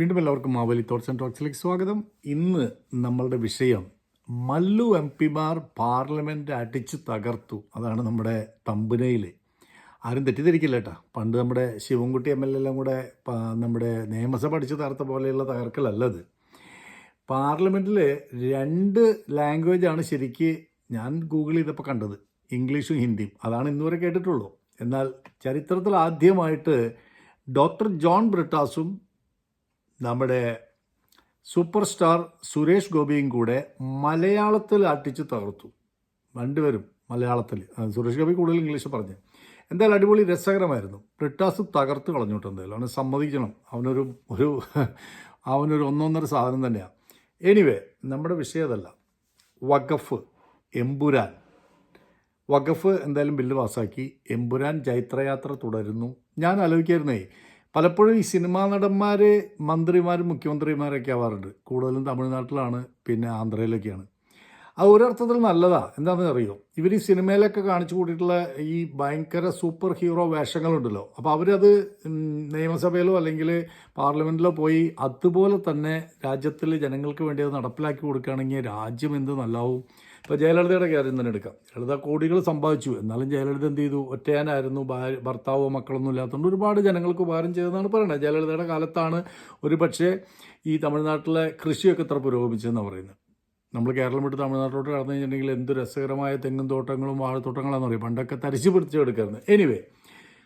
വീണ്ടും എല്ലാവർക്കും Mavli thoughts and ടോക്സിലേക്ക് സ്വാഗതം. ഇന്ന് നമ്മളുടെ വിഷയം മല്ലു എം പിമാർ പാർലമെന്റ് അടിച്ചു തകർത്തു. അതാണ് നമ്മുടെ തമ്പുനയിൽ ആരും തെറ്റിദ്ധരിക്കില്ല കേട്ടോ. പണ്ട് നമ്മുടെ ശിവൻകുട്ടി എം എൽ എല്ലാം കൂടെ നമ്മുടെ നിയമസഭ അടിച്ചു തകർത്ത പോലെയുള്ള തകർക്കലല്ലത് പാർലമെന്റിൽ രണ്ട് ലാംഗ്വേജാണ് ശരിക്ക് ഞാൻ ഗൂഗിൾ ചെയ്തപ്പോൾ കണ്ടത്. ഇംഗ്ലീഷും ഹിന്ദിയും. അതാണ് ഇന്നുവരെ കേട്ടിട്ടുള്ളൂ. എന്നാൽ ചരിത്രത്തിൽ ആദ്യമായിട്ട് ഡോക്ടർ ജോൺ ബ്രിട്ടാസും നമ്മുടെ സൂപ്പർ സ്റ്റാർ സുരേഷ് ഗോപിയും കൂടെ മലയാളത്തിൽ അട്ടിച്ച് തകർത്തു. രണ്ടുപേരും മലയാളത്തിൽ. സുരേഷ് ഗോപി കൂടുതൽ ഇംഗ്ലീഷ് പറഞ്ഞു. എന്തായാലും അടിപൊളി രസകരമായിരുന്നു. ബ്രിട്ടാസ് തകർത്ത് കളഞ്ഞിട്ട് എന്തായാലും. അവനെ സമ്മതിക്കണം. അവനൊരു ഒരു അവനൊരു ഒന്നൊന്നര സാധനം തന്നെയാണ് എനിവേ നമ്മുടെ വിഷയം അതല്ല. വഖഫ് എമ്പുരാൻ. വഖഫ് എന്തായാലും ബില്ല് പാസ്സാക്കി. എമ്പുരാൻ ജൈത്രയാത്ര തുടരുന്നു. ഞാൻ ആലോചിക്കായിരുന്നേ പലപ്പോഴും ഈ സിനിമാ നടന്മാർ മന്ത്രിമാരും മുഖ്യമന്ത്രിമാരൊക്കെ ആവാറുണ്ട്. കൂടുതലും തമിഴ്നാട്ടിലാണ് പിന്നെ ആന്ധ്രയിലൊക്കെയാണ്. അത് ഒരർത്ഥത്തിൽ നല്ലതാണ് എന്താണെന്ന് അറിയോ? ഇവർ ഈ സിനിമയിലൊക്കെ കാണിച്ചു കൂട്ടിയിട്ടുള്ള ഈ ഭയങ്കര സൂപ്പർ ഹീറോ വേഷങ്ങളുണ്ടല്ലോ. അപ്പോൾ അവരത് നിയമസഭയിലോ അല്ലെങ്കിൽ പാർലമെന്റിലോ പോയി അതുപോലെ തന്നെ രാജ്യത്തിലെ ജനങ്ങൾക്ക് വേണ്ടി അത് നടപ്പിലാക്കി കൊടുക്കുകയാണെങ്കിൽ രാജ്യം എന്ത് നല്ലാവും. ഇപ്പോൾ ജയലളിതയുടെ കാര്യം തന്നെ എടുക്കാം. ജയലളിത കോടികൾ സമ്പാദിച്ചു. എന്നാലും ജയലളിത എന്ത് ചെയ്തു? ഒറ്റയാനായിരുന്നു. ഭാര്യ ഭർത്താവോ മക്കളൊന്നും ഇല്ലാത്തതുകൊണ്ട് ഒരുപാട് ജനങ്ങൾക്ക് ഉപകാരം ചെയ്തതെന്നാണ് പറയുന്നത്. ജയലളിതയുടെ കാലത്താണ് ഒരു പക്ഷേ ഈ തമിഴ്നാട്ടിലെ കൃഷിയൊക്കെ ഇത്ര പുരോഗമിച്ചതെന്നാണ് പറയുന്നത്. നമ്മൾ കേരളം വിട്ട് തമിഴ്നാട്ടിലോട്ട് കടന്നു കഴിഞ്ഞിട്ടുണ്ടെങ്കിൽ എന്ത് രസകരമായ തെങ്ങും തോട്ടങ്ങളും വാഴത്തോട്ടങ്ങളാണെന്ന് പറയും. പണ്ടൊക്കെ തരിച്ചു പിടിച്ചെടുക്കായിരുന്നു. എനിവേ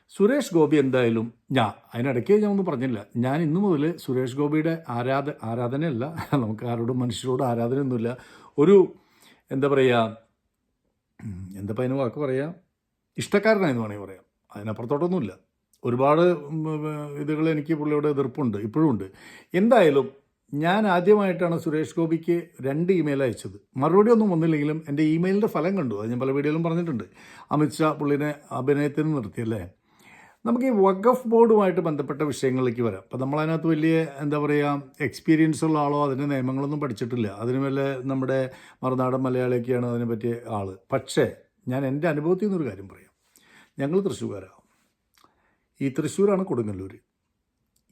സുരേഷ് ഗോപി എന്തായാലും ഞാൻ അതിനിടയ്ക്ക് ഞാൻ ഒന്നും പറഞ്ഞില്ല. ഞാൻ ഇന്നു മുതൽ സുരേഷ് ഗോപിയുടെ ആരാധ ആരാധനയല്ല. നമുക്ക് ആരോടും മനുഷ്യരോട് ആരാധനയൊന്നുമില്ല. ഒരു എന്താ പറയുക എന്താ അതിന് വാക്ക് പറയാം? ഇഷ്ടക്കാരനായെന്ന് വേണമെങ്കിൽ പറയാം. അതിനപ്പുറത്തോട്ടൊന്നുമില്ല. ഒരുപാട് ഇതുകൾ എനിക്ക് പുള്ളിയോട് എതിർപ്പുണ്ട് ഇപ്പോഴും ഉണ്ട്. എന്തായാലും ഞാൻ ആദ്യമായിട്ടാണ് സുരേഷ് ഗോപിക്ക് രണ്ട് ഇമെയിൽ അയച്ചത്. മറുപടി ഒന്നും വന്നില്ലെങ്കിലും എന്റെ ഇമെയിലിന്റെ ഫലം കണ്ടു. അത് ഞാൻ പല വീഡിയോയിലും പറഞ്ഞിട്ടുണ്ട്. അമിത്ഷാ പുള്ളിനെ അഭിനയത്തിന് നിർത്തിയല്ലേ നമുക്ക് ഈ വഖഫ് ബോർഡുമായിട്ട് ബന്ധപ്പെട്ട വിഷയങ്ങളിലേക്ക് വരാം. അപ്പോൾ നമ്മളതിനകത്ത് വലിയ എന്താ പറയുക എക്സ്പീരിയൻസ് ഉള്ള ആളോ അതിന്റെ നിയമങ്ങളൊന്നും പഠിച്ചിട്ടില്ല. അതിന് വല്ല നമ്മുടെ മറുനാടൻ മലയാളിയൊക്കെയാണ് അതിനെ പറ്റിയ ആൾ പക്ഷേ ഞാൻ എന്റെ അനുഭവത്തിൽ നിന്നൊരു കാര്യം പറയാം. ഞങ്ങൾ തൃശ്ശൂർകാരാണ് ഈ തൃശ്ശൂരാണ് കൊടുങ്ങല്ലൂർ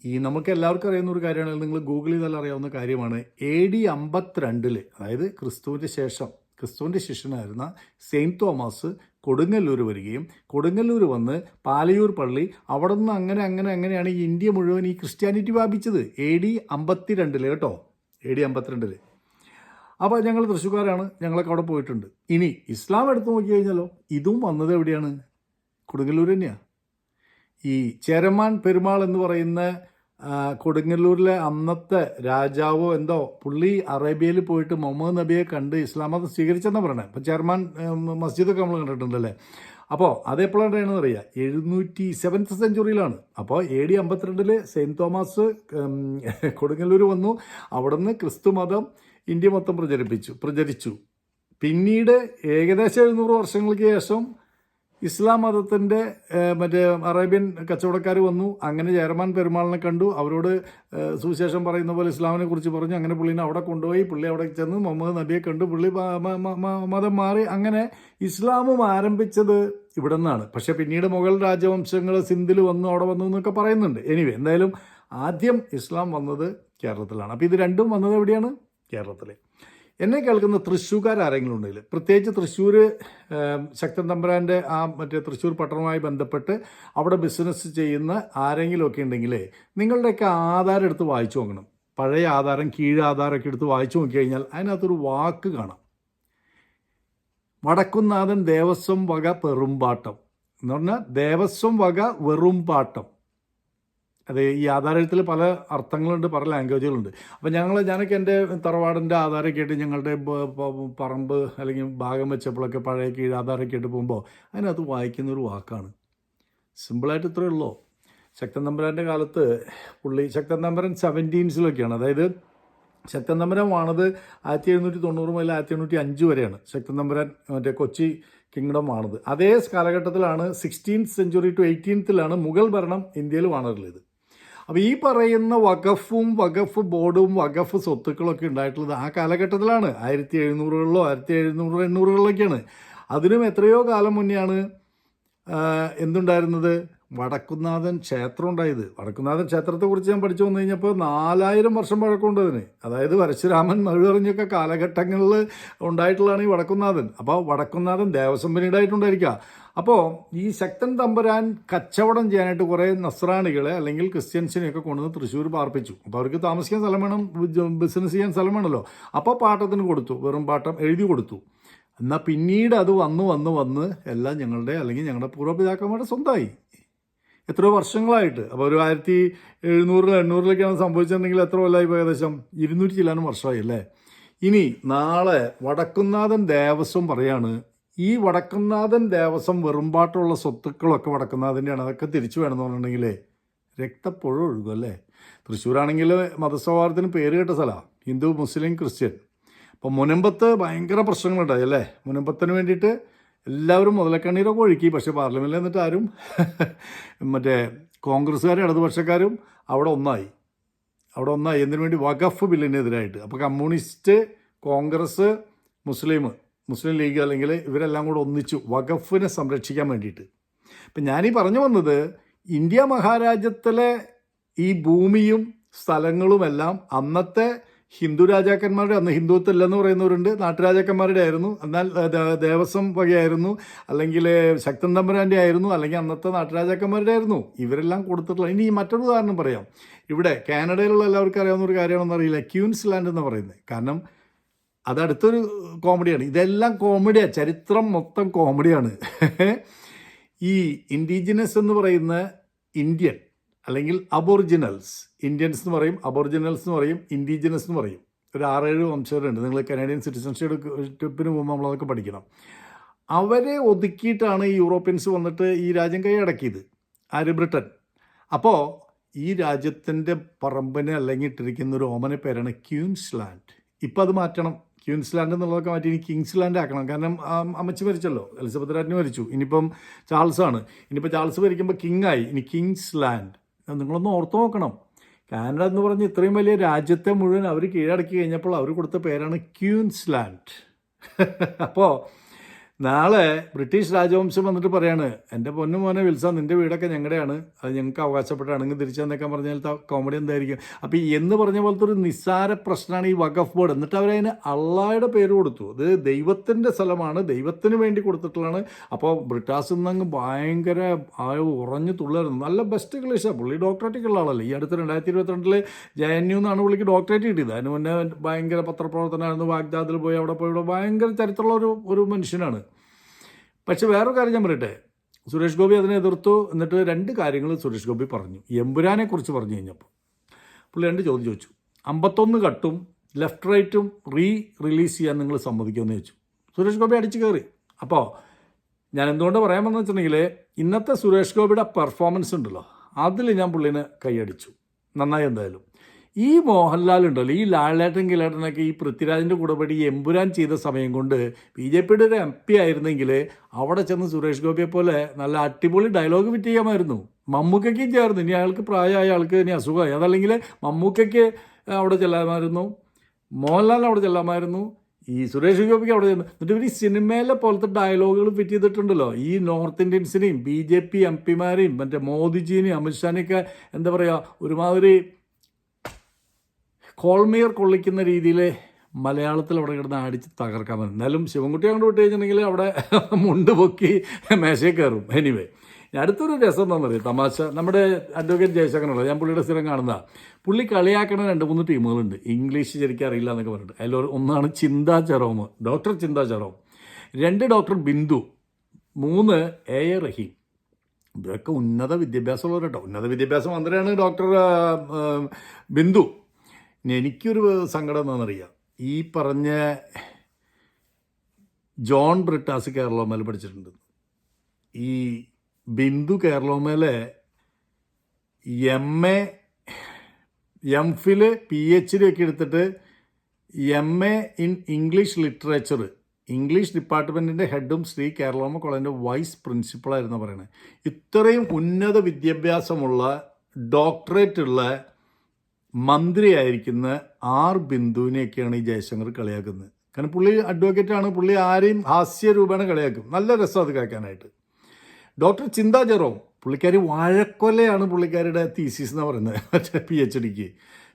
ഈ നമുക്ക് എല്ലാവർക്കും അറിയുന്ന ഒരു കാര്യമാണ് നിങ്ങൾ ഗൂഗിൾ ചെയ്താൽ അറിയാവുന്ന കാര്യമാണ്. എ ഡി അമ്പത്തിരണ്ടിൽ അതായത് ക്രിസ്തുവിന്റെ ശേഷം ക്രിസ്തുവിന്റെ ശിഷ്യനായിരുന്ന സെയിന്റ് തോമസ് കൊടുങ്ങല്ലൂർ വരികയും കൊടുങ്ങല്ലൂർ വന്ന് പാലയൂർ പള്ളി അവിടെ നിന്ന് അങ്ങനെ അങ്ങനെ അങ്ങനെയാണ് ഈ ഇന്ത്യ മുഴുവൻ ഈ ക്രിസ്ത്യാനിറ്റി വ്യാപിച്ചത്. എ ഡി അമ്പത്തിരണ്ടിൽ കേട്ടോ. എ ഡി അമ്പത്തിരണ്ടിൽ അപ്പോൾ ഞങ്ങൾ തൃശ്ശൂർക്കാരാണ്. ഞങ്ങളൊക്കെ അവിടെ പോയിട്ടുണ്ട്. ഇനി ഇസ്ലാം എടുത്തു നോക്കി കഴിഞ്ഞാലോ ഇതും വന്നത് എവിടെയാണ്? കൊടുങ്ങല്ലൂർ തന്നെയാണ് ഈ ചേരമാൻ പെരുമാൾ എന്ന് പറയുന്ന കൊടുങ്ങല്ലൂരിലെ അന്നത്തെ രാജാവോ എന്തോ പുള്ളി അറേബ്യയിൽ പോയിട്ട് മുഹമ്മദ് നബിയെ കണ്ട് ഇസ്ലാം മതം സ്വീകരിച്ചെന്നാണ് പറയണത് അപ്പോൾ ചെയർമാൻ മസ്ജിദൊക്കെ നമ്മൾ കണ്ടിട്ടുണ്ടല്ലേ? അപ്പോൾ അതെപ്പോഴാണെന്ന് അറിയാം. എഴുന്നൂറ്റി സെവൻത്ത് സെഞ്ചുറിയിലാണ്. അപ്പോൾ എ ഡി അമ്പത്തിരണ്ടിൽ സെയിന്റ് തോമസ് കൊടുങ്ങല്ലൂർ വന്നു. അവിടുന്ന് ക്രിസ്തു മതം ഇന്ത്യ മൊത്തം പ്രചരിപ്പിച്ചു പ്രചരിച്ചു. പിന്നീട് ഏകദേശം എഴുന്നൂറ് വർഷങ്ങൾക്ക് ശേഷം ഇസ്ലാം മതത്തിന്റെ മറ്റേ അറേബ്യൻ കച്ചവടക്കാർ വന്നു. അങ്ങനെ ജയർമാൻ പെരുമാളിനെ കണ്ടു. അവരോട് സുവിശേഷം പറയുന്ന പോലെ ഇസ്ലാമിനെ കുറിച്ച് പറഞ്ഞു. അങ്ങനെ പുള്ളിനെ അവിടെ കൊണ്ടുപോയി. പുള്ളി അവിടെ ചെന്ന് മുഹമ്മദ് നബിയെ കണ്ടു. പുള്ളി മതം മാറി. അങ്ങനെ ഇസ്ലാമും ആരംഭിച്ചത് ഇവിടെ നിന്നാണ് പക്ഷേ പിന്നീട് മുഗൾ രാജവംശങ്ങൾ സിന്ധിൽ വന്നു അവിടെ വന്നു എന്നൊക്കെ പറയുന്നുണ്ട്. എനിവേ എന്തായാലും ആദ്യം ഇസ്ലാം വന്നത് കേരളത്തിലാണ്. അപ്പോൾ ഇത് രണ്ടും വന്നത് എവിടെയാണ്? കേരളത്തിൽ എന്നെ കേൾക്കുന്ന തൃശ്ശൂർക്കാർ ആരെങ്കിലും ഉണ്ടെങ്കിൽ പ്രത്യേകിച്ച് തൃശ്ശൂർ ശക്തൻ തമ്പുരാന്റെ ആ മറ്റേ തൃശ്ശൂർ പട്ടണവുമായി ബന്ധപ്പെട്ട് അവിടെ ബിസിനസ് ചെയ്യുന്ന ആരെങ്കിലുമൊക്കെ ഉണ്ടെങ്കിൽ നിങ്ങളുടെയൊക്കെ ആധാരം എടുത്ത് വായിച്ചു നോക്കണം. പഴയ ആധാരം കീഴ് ആധാരമൊക്കെ എടുത്ത് വായിച്ചു നോക്കിക്കഴിഞ്ഞാൽ അതിനകത്തൊരു വാക്ക് കാണാം. വടക്കുന്നാഥൻ ദേവസ്വം വക പെറുമ്പാട്ടം എന്ന് പറഞ്ഞാൽ ദേവസ്വം വക വെറുംപാട്ടം. അത് ഈ ആധാരത്തിൽ പല അർത്ഥങ്ങളുണ്ട് പല ലാംഗ്വേജുകളുണ്ട്. അപ്പം ഞങ്ങൾ ഞാനൊക്കെ എന്റെ തറവാടിന്റെ ആധാരമൊക്കെ ആയിട്ട് ഞങ്ങളുടെ പറമ്പ് അല്ലെങ്കിൽ ഭാഗം വെച്ചപ്പോഴൊക്കെ പഴയ കീഴ് ആധാരമൊക്കെ ആയിട്ട് പോകുമ്പോൾ അതിനകത്ത് വായിക്കുന്ന ഒരു വാക്കാണ്. സിമ്പിളായിട്ട് ഇത്രയേ ഉള്ളൂ. ശക്തൻ തമ്പുരാന്റെ കാലത്ത് പുള്ളി ശക്തൻ തമ്പുരൻ സെവന്റീൻസിലൊക്കെയാണ്. അതായത് ശക്തൻ തമ്പുരാൻ വാണത് ആയിരത്തി എഴുന്നൂറ്റി തൊണ്ണൂറ് മുതൽ ആയിരത്തി എണ്ണൂറ്റി അഞ്ച് വരെയാണ്. ശക്തൻ തമ്പുരാൻ മറ്റേ കൊച്ചി കിങ്ഡം വാണത്. അതേ കാലഘട്ടത്തിലാണ് സിക്സ്റ്റീൻത്ത് സെഞ്ചുറി ടു എയ്റ്റീൻത്തിലാണ് മുഗൾ ഭരണം ഇന്ത്യയിൽ വാണറിലത് അപ്പോൾ ഈ പറയുന്ന വഖഫും വഖഫ് ബോർഡും വഖഫ് സ്വത്തുക്കളൊക്കെ ഉണ്ടായിട്ടുള്ളത് ആ കാലഘട്ടത്തിലാണ്. ആയിരത്തി എഴുന്നൂറുകളിലോ ആയിരത്തി എഴുന്നൂറ് എണ്ണൂറുകളിലൊക്കെയാണ്. അതിനും എത്രയോ കാലം മുന്നെയാണ് എന്തുണ്ടായിരുന്നത്? വടക്കുന്നാഥൻ ക്ഷേത്രം ഉണ്ടായത് വടക്കുന്നാഥൻ ക്ഷേത്രത്തെക്കുറിച്ച് ഞാൻ പഠിച്ചു വന്നു കഴിഞ്ഞപ്പോൾ നാലായിരം വർഷം പഴക്കമുണ്ട് അതിന്. അതായത് പരശുരാമൻ മഴുവറിഞ്ഞൊക്കെ കാലഘട്ടങ്ങളിൽ ഉണ്ടായിട്ടുള്ളതാണ് ഈ വടക്കുന്നാഥൻ അപ്പോൾ വടക്കുന്നാഥൻ ദേവസ്വം അപ്പോൾ ഈ ശക്തൻ തമ്പുരാൻ കച്ചവടം ചെയ്യാനായിട്ട് കുറേ നസ്രാണികളെ അല്ലെങ്കിൽ ക്രിസ്ത്യൻസിനെയൊക്കെ കൊണ്ടുവന്ന് തൃശ്ശൂർ പാർപ്പിച്ചു. അപ്പോൾ അവർക്ക് താമസിക്കാൻ സ്ഥലം വേണം ബിസിനസ് ചെയ്യാൻ സ്ഥലം വേണമല്ലോ. അപ്പോൾ പാട്ടത്തിന് കൊടുത്തു വെറും പാട്ടം എഴുതി കൊടുത്തു. എന്നാൽ പിന്നീട് അത് വന്ന് വന്ന് വന്ന് എല്ലാം ഞങ്ങളുടെ അല്ലെങ്കിൽ ഞങ്ങളുടെ പൂർവപിതാക്കന്മാരുടെ സ്വന്തമായി. എത്രയോ വർഷങ്ങളായിട്ട്. അപ്പോൾ ഒരു ആയിരത്തി എഴുന്നൂറിൽ എണ്ണൂറിലൊക്കെയാണ് സംഭവിച്ചിട്ടുണ്ടെങ്കിൽ എത്ര കൊല്ലമായി ഏകദേശം ഇരുന്നൂറ്റി ചില്ലാനും വർഷമായി അല്ലേ? ഇനി നാളെ വടക്കുന്നാഥൻ ദേവസ്വം പറയാണ് ഈ വടക്കുന്നാഥൻ ദേവസ്വം വെറുമ്പാട്ടുള്ള സ്വത്തുക്കളൊക്കെ വടക്കുന്നാഥന്റെയാണ് അതൊക്കെ തിരിച്ചു വേണമെന്ന് പറഞ്ഞിട്ടുണ്ടെങ്കിൽ രക്തപ്പുഴ ഒഴുകും അല്ലേ? തൃശ്ശൂരാണെങ്കിൽ മതസൗഹാർദ്ദത്തിന് പേര് കേട്ട സ്ഥലമാണ് ഹിന്ദു മുസ്ലിം ക്രിസ്ത്യൻ. അപ്പോൾ മുനമ്പത്ത് ഭയങ്കര പ്രശ്നങ്ങളുണ്ടായി അല്ലേ? മുനമ്പത്തിന് വേണ്ടിയിട്ട് എല്ലാവരും മുതലക്കണ്ണീരൊക്കെ ഒഴുക്കി പക്ഷേ പാർലമെന്റിൽ നിന്നിട്ട് ആരും മറ്റേ കോൺഗ്രസ്സുകാരും ഇടതുപക്ഷക്കാരും അവിടെ ഒന്നായി. അവിടെ ഒന്നായി. എന്തിനു വേണ്ടി? വഖഫ് ബില്ലിനെതിരായിട്ട്. അപ്പോൾ കമ്മ്യൂണിസ്റ്റ് കോൺഗ്രസ് മുസ്ലിം മുസ്ലിം ലീഗ് അല്ലെങ്കിൽ ഇവരെല്ലാം കൂടെ ഒന്നിച്ചു വഖഫിനെ സംരക്ഷിക്കാൻ വേണ്ടിയിട്ട്. ഇപ്പം ഞാനീ പറഞ്ഞു വന്നത് ഇന്ത്യ മഹാരാജ്യത്തിലെ ഈ ഭൂമിയും സ്ഥലങ്ങളുമെല്ലാം അന്നത്തെ ഹിന്ദു രാജാക്കന്മാരുടെ അന്ന് ഹിന്ദുത്വം ഇല്ലെന്ന് പറയുന്നവരുണ്ട് നാട്ടുരാജാക്കന്മാരുടെ ആയിരുന്നു എന്നാൽ ദേവസ്വം വകയായിരുന്നു അല്ലെങ്കിൽ ശക്തൻ തമ്പുരാന്റെ ആയിരുന്നു അല്ലെങ്കിൽ അന്നത്തെ നാട്ടുരാജാക്കന്മാരുടെ ആയിരുന്നു ഇവരെല്ലാം കൊടുത്തിട്ടുള്ള ഇനി മറ്റൊരു ഉദാഹരണം പറയാം. ഇവിടെ കാനഡയിലുള്ള എല്ലാവർക്കും അറിയാവുന്ന ഒരു കാര്യമാണെന്ന് അറിയില്ല ക്യൂൻസ് ലാൻഡ് എന്ന് പറയുന്നത്. കാരണം അതടുത്തൊരു കോമഡിയാണ്. ഇതെല്ലാം കോമഡിയാണ് ചരിത്രം മൊത്തം കോമഡിയാണ്. ഈ ഇൻഡിജിനസ് എന്ന് പറയുന്ന ഇന്ത്യൻ അല്ലെങ്കിൽ അബോറിജിനൽസ് ഇന്ത്യൻസ് എന്ന് പറയും അബോറിജിനൽസ് എന്ന് പറയും ഇൻഡിജിനസ് എന്ന് പറയും. ഒരു ആറേഴ് വംശജരുണ്ട് നിങ്ങൾ കനേഡിയൻ സിറ്റിസൺഷിപ്പിന് മുമ്പ് നമ്മളതൊക്കെ പഠിക്കണം. അവരെ ഒതുക്കിയിട്ടാണ് ഈ യൂറോപ്യൻസ് വന്നിട്ട് ഈ രാജ്യം കൈയടക്കിയത്. ആര്? ബ്രിട്ടൻ. അപ്പോൾ ഈ രാജ്യത്തിന്റെ പറമ്പിനെ അല്ലെങ്കിൽ ഇട്ടിരിക്കുന്ന ഒരു ഓമന പേരാണ് ക്യൂൻസ്ലാൻഡ്. ഇപ്പം അത് മാറ്റണം. ക്യൂൻസ്ലാൻഡ് എന്നുള്ളതൊക്കെ മാറ്റി ഇനി കിങ്സ്ലാൻഡ് ആക്കണം. കാരണം അമ്മച്ച് മരിച്ചല്ലോ. എലിസബത്ത് രാജ്ഞി മരിച്ചു. ഇനിയിപ്പം ചാൾസ് ആണ് ഇനിയിപ്പോൾ ചാൾസ് ഭരിക്കുമ്പോൾ കിങ് ആയി ഇനി കിങ്സ്ലാൻഡ്. നിങ്ങളൊന്ന് ഓർത്ത് നോക്കണം. കാനഡ എന്ന് പറഞ്ഞ് ഇത്രയും വലിയ രാജ്യത്തെ മുഴുവൻ അവർ കീഴടക്കി കഴിഞ്ഞപ്പോൾ അവർ കൊടുത്ത പേരാണ് ക്യൂൻസ്ലാൻഡ്. അപ്പോൾ നാളെ ബ്രിട്ടീഷ് രാജവംശം വന്നിട്ട് പറയാണ് എന്റെ പൊന്നു മോനെ വിൽസ നിന്റെ വീടൊക്കെ ഞങ്ങളുടെയാണ്. അത് ഞങ്ങൾക്ക് അവകാശപ്പെട്ടാണെങ്കിൽ തിരിച്ചു തന്നേക്കാൻ പറഞ്ഞാൽ കോമഡി എന്തായിരിക്കും? അപ്പോൾ ഈ എന്ന് പറഞ്ഞ പോലത്തെ ഒരു നിസ്സാര പ്രശ്നമാണ് ഈ വഖഫ് ബോർഡ് എന്നിട്ട് അവരതിന് അള്ളായുടെ പേര് കൊടുത്തു. അത് ദൈവത്തിന്റെ സ്ഥലമാണ് ദൈവത്തിന് വേണ്ടി കൊടുത്തിട്ടുള്ളതാണ്. അപ്പോൾ ബ്രിട്ടാസിൽ നിന്നങ്ങ് ഭയങ്കര ഉറഞ്ഞു തുള്ളായിരുന്നു നല്ല ബെസ്റ്റ് ഇംഗ്ലീഷാണ് പുള്ളി ഡോക്ടറേറ്റ് ഉള്ള ആളല്ലേ. ഈ അടുത്ത രണ്ടായിരത്തി ഇരുപത്തിരണ്ടിൽ ജെ എൻ യു എന്നാണ് പുള്ളിക്ക് ഡോക്ടറേറ്റ് കിട്ടിയത്. അതിന് മുന്നേ ഭയങ്കര പത്രപ്രവർത്തനമായിരുന്നു വാഗ്ദാദിൽ പോയി അവിടെ പോയി. ഇവിടെ ഭയങ്കര ചരിത്രമുള്ള ഒരു ഒരു മനുഷ്യനാണ്. പക്ഷെ വേറൊരു കാര്യം ഞാൻ പറയട്ടെ? സുരേഷ് ഗോപി അതിനെ എതിർത്തു. എന്നിട്ട് രണ്ട് കാര്യങ്ങൾ സുരേഷ് ഗോപി പറഞ്ഞു. എമ്പുരാനെ കുറിച്ച് പറഞ്ഞു കഴിഞ്ഞപ്പോൾ. പുള്ളി രണ്ട് ചോദ്യം ചോദിച്ചു. അമ്പത്തൊന്ന് കട്ടും ലെഫ്റ്റ് റൈറ്റും റീ റിലീസ് ചെയ്യാൻ നിങ്ങൾ സമ്മതിക്കുമെന്ന് ചോദിച്ചു. സുരേഷ് ഗോപി അടിച്ചു കയറി. അപ്പോൾ ഞാൻ എന്തുകൊണ്ട് പറയാൻ വന്നു വെച്ചിട്ടുണ്ടെങ്കിൽ ഇന്നത്തെ സുരേഷ് ഗോപിയുടെ പെർഫോമൻസ് ഉണ്ടല്ലോ. അതിൽ ഞാൻ പുള്ളിനെ കൈയടിച്ചു. നന്നായി എന്തായാലും. ഈ മോഹൻലാൽ ഉണ്ടല്ലോ ഈ ലാലേട്ടൻ കിലേട്ടനൊക്കെ ഈ പൃഥ്വിരാജിന്റെ കൂടപടി എമ്പുരാൻ ചെയ്ത സമയം കൊണ്ട് ബി ജെ പിയുടെ ഒരു എം പി ആയിരുന്നെങ്കിൽ അവിടെ ചെന്ന് സുരേഷ് ഗോപിയെ പോലെ നല്ല അടിപൊളി ഡയലോഗ് ഫിറ്റ് ചെയ്യാമായിരുന്നു. മമ്മൂക്കയ്ക്കും ചേർന്ന് ഇനി അയാൾക്ക് പ്രായമായ ആൾക്ക് ഇനി അസുഖമായി. അതല്ലെങ്കിൽ മമ്മൂക്കയ്ക്ക് അവിടെ ചെല്ലാമായിരുന്നു മോഹൻലാൽ അവിടെ ചെല്ലാമായിരുന്നു ഈ സുരേഷ് ഗോപിക്ക് അവിടെ ചെന്ന്. എന്നിട്ട് ഇവർ ഈ സിനിമയിലെ പോലത്തെ ഡയലോഗുകൾ ഫിറ്റ് ചെയ്തിട്ടുണ്ടല്ലോ. ഈ നോർത്ത് ഇന്ത്യൻസിനെയും ബി ജെ പി എം പിമാരെയും മറ്റേ മോദിജിനെയും അമിത്ഷാനെയൊക്കെ എന്താ പറയുക ഒരുമാതിരി കോൾമിയർ കൊള്ളിക്കുന്ന രീതിയിൽ മലയാളത്തിൽ അവിടെ കിടന്ന് അടിച്ച് തകർക്കാൻ പറ്റും. എന്നാലും ശിവൻകുട്ടി അങ്ങോട്ട് വിട്ട് കഴിഞ്ഞിട്ടുണ്ടെങ്കിൽ അവിടെ മുണ്ട് പൊക്കി മേശയിൽ കയറും. എനിവേ അടുത്തൊരു രസം എന്താണെന്ന് അറിയാം തമാശ. നമ്മുടെ അഡ്വക്കേറ്റ് ജയശങ്കറുള്ള ഞാൻ പുള്ളിയുടെ സ്ഥിരം കാണുന്ന പുള്ളി കളിയാക്കണ രണ്ട് മൂന്ന് ടീമുകളുണ്ട്. ഇംഗ്ലീഷ് ശരിക്കും അറിയില്ല എന്നൊക്കെ പറഞ്ഞിട്ട്. അതിൽ ഒന്നാണ് ചിന്താ ചെറോം ഡോക്ടർ ചിന്താ ചെറോം രണ്ട് ഡോക്ടർ ബിന്ദു. മൂന്ന് എ എ റഹീം. ഇവരൊക്കെ ഉന്നത വിദ്യാഭ്യാസമുള്ളവർ കേട്ടോ ഉന്നത വിദ്യാഭ്യാസ മന്ത്രിയാണ് ഡോക്ടർ ബിന്ദു. എനിക്കൊരു സങ്കടം എന്താണെന്നറിയാം ഈ പറഞ്ഞ ജോൺ ബ്രിട്ടാസ് കേരളോമേൽ പഠിച്ചിട്ടുണ്ട്. ഈ Bindu കേരളോമേലെ M A M phil P H D ഒക്കെ എടുത്തിട്ട് M A in English literature English ഡിപ്പാർട്ട്മെന്റിന്റെ ഹെഡും ശ്രീ കേരളോമ കോളേജിന്റെ വൈസ് പ്രിൻസിപ്പളായിരുന്നു പറയുന്നത് ഇത്രയും ഉന്നത വിദ്യാഭ്യാസമുള്ള ഡോക്ടറേറ്റ് ഉള്ള മന്ത്രിയായിരിക്കുന്ന ആർ ബിന്ദുവിനെയൊക്കെയാണ് ഈ ജയശങ്കർ കളിയാക്കുന്നത്. കാരണം പുള്ളി അഡ്വക്കേറ്റാണ് പുള്ളി ആരെയും ഹാസ്യരൂപേണ കളിയാക്കും. നല്ല രസം അത് കേൾക്കാനായിട്ട്. ഡോക്ടർ ചിന്താ ജെറോം പുള്ളിക്കാരി വാഴക്കൊലയാണ് പുള്ളിക്കാരുടെ തീസീസ് എന്ന് പറയുന്നത്. മറ്റേ പി എച്ച് ഡിക്ക്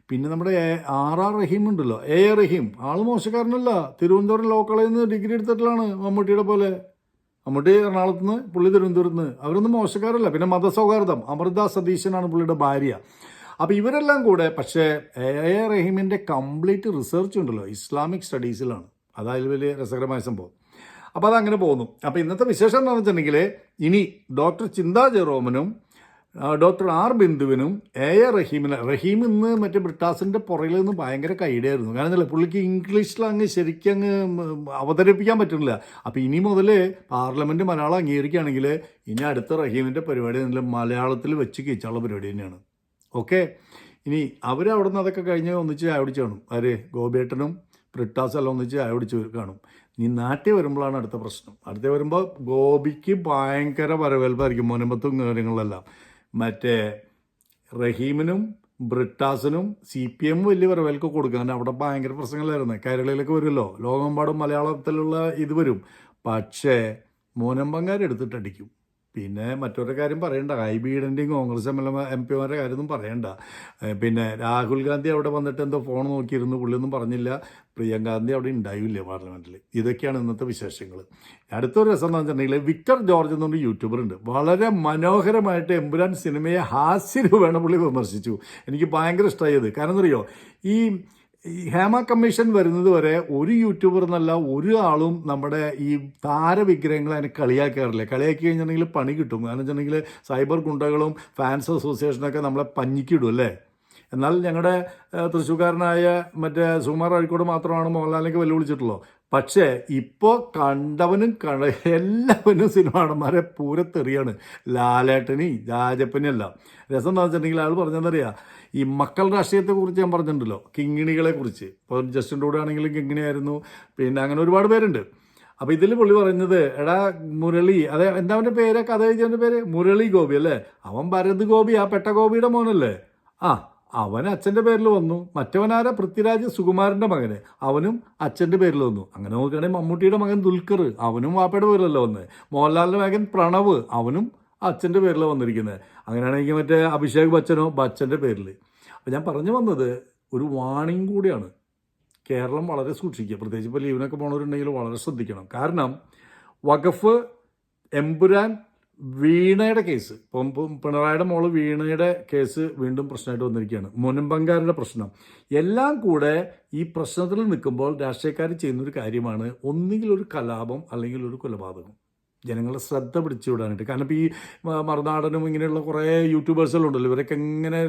പിന്നെ നമ്മുടെ ആർ ആർ റഹീം ഉണ്ടല്ലോ. A A Rahim. ആൾ മോശക്കാരനല്ല. തിരുവനന്തപുരം ലോ കോളേജിൽ നിന്ന് ഡിഗ്രി എടുത്തിട്ടുള്ളതാണ് മമ്മൂട്ടിയുടെ പോലെ. മമ്മൂട്ടി എറണാകുളത്ത് നിന്ന് പുള്ളി തിരുവനന്തപുരത്ത് നിന്ന് അവരൊന്നും മോശക്കാരല്ല. പിന്നെ മതസൗഹാർദ്ദം. അമൃത സതീശനാണ് പുള്ളിയുടെ ഭാര്യ. അപ്പോൾ ഇവരെല്ലാം കൂടെ പക്ഷേ എ എ റഹീമിന്റെ കംപ്ലീറ്റ് റിസർച്ച് ഉണ്ടല്ലോ ഇസ്ലാമിക് സ്റ്റഡീസിലാണ്. അതായത് വലിയ രസകരമായ സംഭവം. അപ്പോൾ അതങ്ങനെ പോകുന്നു. അപ്പോൾ ഇന്നത്തെ വിശേഷം എന്താണെന്ന് വെച്ചിട്ടുണ്ടെങ്കിൽ ഇനി ഡോക്ടർ ചിന്താ ജെറോമനും ഡോക്ടർ ആർ ബിന്ദുവിനും എ എ റഹീമിന് റഹീം ഇന്ന് മറ്റേ ബ്രിട്ടാസിന്റെ പുറകിൽ നിന്ന് ഭയങ്കര കൈഡയായിരുന്നു കാരണം എന്താ പുള്ളിക്ക് ഇംഗ്ലീഷിൽ അങ്ങ് ശരിക്കും അങ്ങ് അവതരിപ്പിക്കാൻ പറ്റുന്നില്ല. അപ്പോൾ ഇനി മുതൽ പാർലമെന്റ് മലയാളം അംഗീകരിക്കുകയാണെങ്കിൽ ഇനി അടുത്ത റഹീമിന്റെ പരിപാടി മലയാളത്തിൽ വെച്ച് കീച്ചാനുള്ള പരിപാടി തന്നെയാണ്. ഓക്കെ? ഇനി അവർ അവിടെ നിന്ന് അതൊക്കെ കഴിഞ്ഞ് ഒന്നിച്ച് ചായ കാണും. ആര്? ഗോപേട്ടനും പ്രിട്ടാസെല്ലാം ഒന്നിച്ച് ചായ കാണും. ഇനി നാട്ടിൽ വരുമ്പോഴാണ് അടുത്ത പ്രശ്നം. അടുത്ത വരുമ്പോൾ ഗോപിക്ക് ഭയങ്കര വരവേൽപ്പായിരിക്കും മോനമ്പത്തും കാര്യങ്ങളെല്ലാം. മറ്റേ റഹീമിനും ബ്രിട്ടാസിനും സി പി എം വലിയ വരവേൽക്ക് കൊടുക്കുക കാരണം അവിടെ ഭയങ്കര പ്രശ്നങ്ങളായിരുന്നു. കേരളയിലൊക്കെ വരുമല്ലോ. ലോകമെമ്പാടും മലയാളത്തിലുള്ള ഇത് വരും. പക്ഷേ മോനമ്പങ്കാരെടുത്തിട്ട് അടിക്കും പിന്നെ മറ്റൊരു കാര്യം പറയണ്ട. ഐ ബിയുടെന്റെയും കോൺഗ്രസ് എം എൽ എം പിമാരുടെ കാര്യമൊന്നും പറയണ്ട. പിന്നെ രാഹുൽ ഗാന്ധി അവിടെ വന്നിട്ട് എന്തോ ഫോൺ നോക്കിയിരുന്നു. പുള്ളിയൊന്നും പറഞ്ഞില്ല. പ്രിയങ്ക ഗാന്ധി അവിടെ ഉണ്ടായില്ല പാർലമെന്റിൽ ഇതൊക്കെയാണ് ഇന്നത്തെ വിശേഷങ്ങൾ അടുത്തൊരു രസം എന്ന് വെച്ചിട്ടുണ്ടെങ്കിൽ വിക്ടർ ജോർജ് എന്നൊരു യൂട്യൂബർ ഉണ്ട്. വളരെ മനോഹരമായിട്ട് എമ്പുരാൻ സിനിമയെ ഹാസ്യരൂപേണ പുള്ളി വിമർശിച്ചു. എനിക്ക് ഭയങ്കര ഇഷ്ടമായത് കാരണം എന്നറിയോ ഈ ഈ ഹേമ കമ്മീഷൻ വരുന്നത് വരെ ഒരു യൂട്യൂബർ എന്നല്ല ഒരു ആളും നമ്മുടെ ഈ താരവിഗ്രഹങ്ങളെ അതിനെ കളിയാക്കാറില്ല കളിയാക്കി കഴിഞ്ഞിട്ടുണ്ടെങ്കിൽ പണി കിട്ടും. കാരണം വെച്ചിട്ടുണ്ടെങ്കിൽ സൈബർ ഗുണ്ടകളും ഫാൻസ് അസോസിയേഷനൊക്കെ നമ്മളെ പഞ്ഞിക്കിടും അല്ലേ? എന്നാൽ ഞങ്ങളുടെ തൃശ്ശൂക്കാരനായ മറ്റേ സുകുമാർ അഴിക്കോട് മാത്രമാണ് മോഹൻലാലിലേക്ക് വെല്ലുവിളിച്ചിട്ടുള്ളൂ പക്ഷേ ഇപ്പോൾ കണ്ടവനും കണ്ട എല്ലാവരും സിനിമാടന്മാരെ പൂരത്തെറിയാണ് ലാലേട്ടനി രാജപ്പനി എല്ലാം രസം എന്താ വെച്ചിട്ടുണ്ടെങ്കിൽ അയാൾ പറഞ്ഞെന്നറിയാം ഈ മക്കൾ രാഷ്ട്രീയത്തെ കുറിച്ച് ഞാൻ പറഞ്ഞിട്ടുണ്ടല്ലോ. കിങ്ങിണികളെ കുറിച്ച്. ഇപ്പോൾ ജസ്റ്റിൻ കൂടെ ആണെങ്കിലും കിങ്ങിണിയായിരുന്നു പിന്നെ അങ്ങനെ ഒരുപാട് പേരുണ്ട്. അപ്പോൾ ഇതിൽ പുള്ളി പറയുന്നത് എടാ മുരളി. അതെ എന്താ അവന്റെ പേര്? കഥ എഴുതിയവന്റെ പേര്? മുരളി ഗോപി അല്ലേ? അവൻ ഭരത് ഗോപി ആ പെട്ട ഗോപിയുടെ മോനല്ലേ? ആ അവൻ അച്ഛന്റെ പേരിൽ വന്നു. മറ്റവനാര? പൃഥ്വിരാജ് സുകുമാരന്റെ മകന്. അവനും അച്ഛന്റെ പേരിൽ വന്നു. അങ്ങനെ നോക്കുകയാണെങ്കിൽ മമ്മൂട്ടിയുടെ മകൻ ദുൽഖർ അവനും വാപ്പയുടെ പേരിലല്ല വന്നത് മോഹൻലാലിന്റെ മകൻ പ്രണവ് അവനും അച്ഛന്റെ പേരിലാണ് വന്നിരിക്കുന്നത് അങ്ങനെയാണെങ്കിൽ മറ്റേ അഭിഷേക് ബച്ചനോ? ബച്ചന്റെ പേരിൽ അപ്പോൾ ഞാൻ പറഞ്ഞു വന്നത് ഒരു വാണിംഗ് കൂടിയാണ്. കേരളം വളരെ സൂക്ഷിക്കുക. പ്രത്യേകിച്ച് ഇപ്പോൾ ലീവിനൊക്കെ പോകണവരുണ്ടെങ്കിൽ വളരെ ശ്രദ്ധിക്കണം. കാരണം വഖഫ് എമ്പുരാൻ വീണയുടെ കേസ്. ഇപ്പം പിണറായിയുടെ മോൾ വീണയുടെ കേസ് വീണ്ടും പ്രശ്നമായിട്ട് വന്നിരിക്കുകയാണ്. മുനമ്പങ്കാരുടെ പ്രശ്നം. എല്ലാം കൂടെ ഈ പ്രശ്നത്തിൽ നിൽക്കുമ്പോൾ രാഷ്ട്രീയക്കാർ ചെയ്യുന്നൊരു കാര്യമാണ് ഒന്നുകിൽ ഒരു കലാപം അല്ലെങ്കിൽ ഒരു കൊലപാതകം. ജനങ്ങളെ ശ്രദ്ധ പിടിച്ചു വിടാനായിട്ട്. കാരണം ഇപ്പോൾ ഈ മറുനാടനും ഇങ്ങനെയുള്ള കുറേ യൂട്യൂബേഴ്സുകളുണ്ടല്ലോ. ഇവരൊക്കെ എങ്ങനെ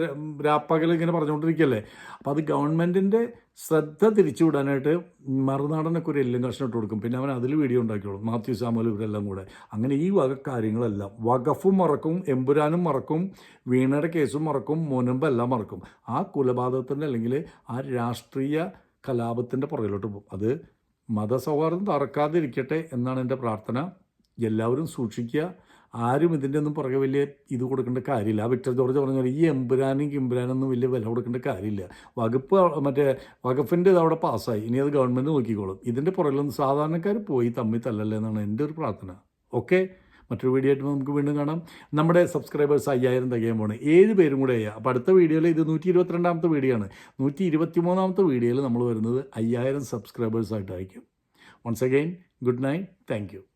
രാപ്പകൽ ഇങ്ങനെ പറഞ്ഞുകൊണ്ടിരിക്കുകയല്ലേ? അപ്പോൾ അത് ഗവൺമെന്റിന്റെ ശ്രദ്ധ തിരിച്ചു വിടാനായിട്ട് മറുനാടനൊക്കെ ഒരു എല്ലും കഷ്ണം ഇട്ട് കൊടുക്കും. പിന്നെ അവൻ അതിൽ വീഡിയോ ഉണ്ടാക്കിയോളും മാത്യു സാമോൽ ഇവരെല്ലാം കൂടെ. അങ്ങനെ ഈ വക കാര്യങ്ങളെല്ലാം വകഫും മറക്കും എമ്പുരാനും മറക്കും വീണയുടെ കേസും മറക്കും മുനമ്പെല്ലാം മറക്കും. ആ കൊലപാതകത്തിന്റെ അല്ലെങ്കിൽ ആ രാഷ്ട്രീയ കലാപത്തിന്റെ പുറകിലോട്ട് പോകും. അത് മതസൗഹാർദ്ദം തറക്കാതിരിക്കട്ടെ എന്നാണ് എന്റെ പ്രാർത്ഥന. എല്ലാവരും സൂക്ഷിക്കുക. ആരും ഇതിന്റെ ഒന്നും പുറകെ വലിയ ഇത് കൊടുക്കേണ്ട കാര്യമില്ല. ആ വിക്ടർ ജോർജ് പറഞ്ഞ ഈ എമ്പുരാനും കിമ്പുരാനൊന്നും വലിയ വില കൊടുക്കേണ്ട കാര്യമില്ല. വകുപ്പ് മറ്റേ വകുപ്പിന്റെ ഇത് അവിടെ പാസ്സായി. ഇനി അത് ഗവൺമെന്റ് നോക്കിക്കോളും. ഇതിന്റെ പുറകിലൊന്നും സാധാരണക്കാർ പോയി തമ്മിൽ തല്ലല്ലേ എന്നാണ് എന്റെ ഒരു പ്രാർത്ഥന. ഓക്കെ? മറ്റൊരു വീഡിയോ ആയിട്ട് നമുക്ക് വീണ്ടും കാണാം. നമ്മുടെ സബ്സ്ക്രൈബേഴ്സ് അയ്യായിരം തികയാൻ പോകണം ഏഴ് പേരും കൂടെ അയ്യാ. അപ്പോൾ അടുത്ത വീഡിയോയിൽ ഇത് നൂറ്റി ഇരുപത്തിരണ്ടാമത്തെ വീഡിയോ ആണ്. നൂറ്റി ഇരുപത്തി മൂന്നാമത്തെ വീഡിയോയിൽ നമ്മൾ വരുന്നത് അയ്യായിരം സബ്സ്ക്രൈബേഴ്സായിട്ടായിരിക്കും once again good night thank